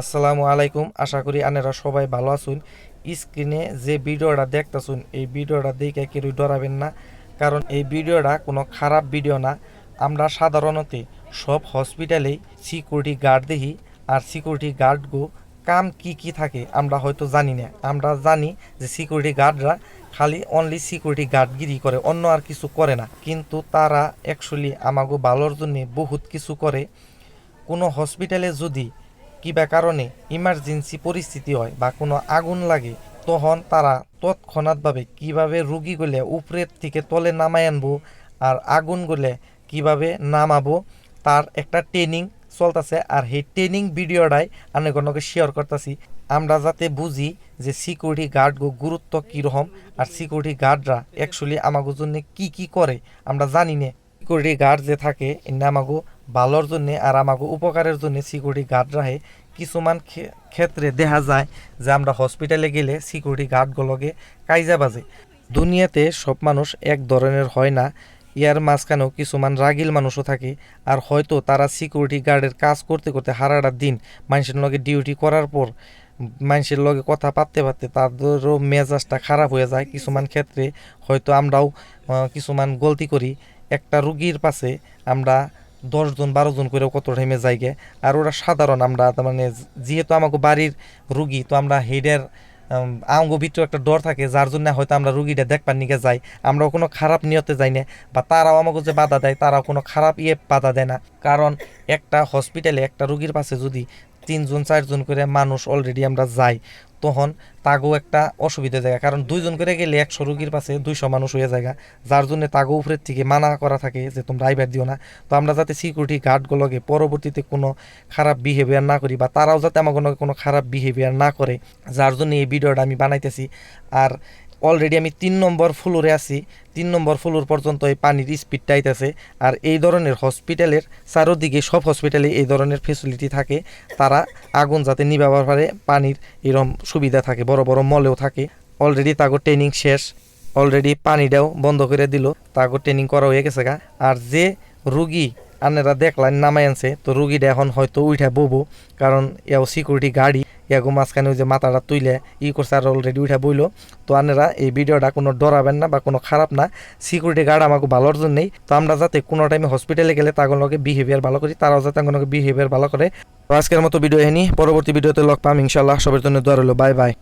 আসসালামু আলাইকুম। আশা করি আনেরা সবাই ভালো আছেন। স্ক্রিনে যে ভিডিওটা দেখতেছুন, এই ভিডিওটা দেখে কেউ ডরাবেন না, কারণ এই ভিডিওটা কোনো খারাপ ভিডিও না। আমরা সাধারণত সব হসপিটালেই সিকিউরিটি গার্ড দেখি, আর সিকিউরিটি গার্ডগো কাম কি কি থাকে আমরা হয়তো জানি না। আমরা জানি যে সিকিউরিটি গার্ডরা খালি অনলি সিকিউরিটি গার্ডগিরি করে, অন্য আর কিছু করে না। কিন্তু তারা অ্যাকচুয়ালি আমাগো ভালোর জন্য বহুত কিছু করে। কোনো হসপিটালে যদি কিবা কারণে ইমার্জেন্সি পরিস্থিতি হয় বা কোনো আগুন লাগে, তখন তারা তৎক্ষণাৎভাবে কীভাবে রুগীগুলো উপরের থেকে তলে নামাই আনব আর আগুনগুলো কীভাবে নামাবো, তার একটা ট্রেনিং চলতেছে। আর সেই ট্রেনিং ভিডিওটাই আমি গণকে শেয়ার করতেছি। আমরা যাতে বুঝি যে সিকিউরিটি গার্ড গুরুত্ব কীরকম আর সিকিউরিটি গার্ডরা অ্যাকচুয়ালি আমাকে জন্য কি কি করে, আমরা জানি না। সিকিউরিটি গার্ড যে থাকে আমাকে ভালোর জন্য আর আমাকে উপকারের জন্য সিকিউরিটি গার্ড রাখে কিছুমান ক্ষেত্রে দেখা যায় যে আমরা হসপিটালে গেলে সিকিউরিটি গার্ডগুলোকে কাইজা বাজে। দুনিয়াতে সব মানুষ এক ধরনের হয় না। ইয়ার মাঝখানেও কিছুমান রাগিল মানুষও থাকে আর হয়তো তারা সিকিউরিটি গার্ডের কাজ করতে করতে হারাটা দিন মানুষের লগে ডিউটি করার পর মানুষের লগে কথা পাততে পারতে তাদেরও মেজাজটা খারাপ হয়ে যায়। কিছুমান ক্ষেত্রে হয়তো আমরাও কিছুমান গলতি করি। একটা রুগীর পাশে আমরা দশজন বারো জন করে কত টাইমে যাইগে। আর ওরা সাধারণ আমরা, তার মানে যেহেতু আমাকে বাড়ির রুগী, তো আমরা হেডের আঙ্গ ভিতরে একটা ডর থাকে, যার জন্য হয়তো আমরা রুগীটা দেখবার নিকে যাই। আমরা কোনো খারাপ নিয়তে যাই না, বা তারাও আমাকে যে বাধা দেয়, তারাও কোনো খারাপ ইয়ে বাধা দেয় না। কারণ একটা হসপিটালে একটা রুগীর পাশে যদি তিনজন, চারজন করে মানুষ অলরেডি আমরা যাই, তখন তাগো একটা অসুবিধা জায়গা। কারণ দুইজন করে গেলে একশো রুগীর পাশে দুইশো মানুষ হয়ে জায়গা যার জন্য তাগো উপরের থেকে মানা করা থাকে যে তোমরা আইবার দিও না। তো আমরা যাতে সিকিউরিটি গার্ডগুলোকে পরবর্তীতে কোনো খারাপ বিহেভিয়ার না করি বা তারাও যাতে আমাকে কোনো খারাপ বিহেভিয়ার না করে, যার জন্য এই ভিডিওটা আমি বানাইতেছি। আর অলরেডি আমি তিন নম্বর ফ্লোরে আছি। তিন নম্বর ফ্লোর পর্যন্ত এই পানির স্পিডটা আইতেছে। আর এই ধরনের হসপিটালের চারোদিকে সব হসপিটালে এই ধরনের ফেসিলিটি থাকে। তারা আগুন যাতে নিবাবার পারে, পানির এরম সুবিধা থাকে, বড় বড় মলেও থাকে। অলরেডি তাগো ট্রেনিং শেষ। অলরেডি পানিটাও বন্ধ করে দিল। তাগো ট্রেনিং করা হয়ে গেছে গা। আর যে রুগী আনেরা দেখলেন নামাই আনছে, তো রুগীটা এখন হয়তো উঠা ববো। কারণ ইয়াও সিকিউরিটি গাড়ি। ইয়াগো মাঝখানে ওই যে মাথাটা তুইলে ই করছে আর অলরেডি উঠা বইলো। তো আনেরা এই ভিডিওটা কোনো ডরাবেন না বা কোনো খারাপ না। সিকিউরিটি গার্ড আমাকে ভালোর জন্যই তো আমরা যাতে কোনো টাইমে হসপিটালে গেলে তাগুলোকে বিহেভিয়ার ভালো করি, তারাও যাতে আমাকে বিহেভিয়ার ভালো করে। তো আজকের মতো ভিডিও এনি পরবর্তী ভিডিওতে লগ পাম ইনশাল্লাহ সবার জন্য দোয়া বাই বাই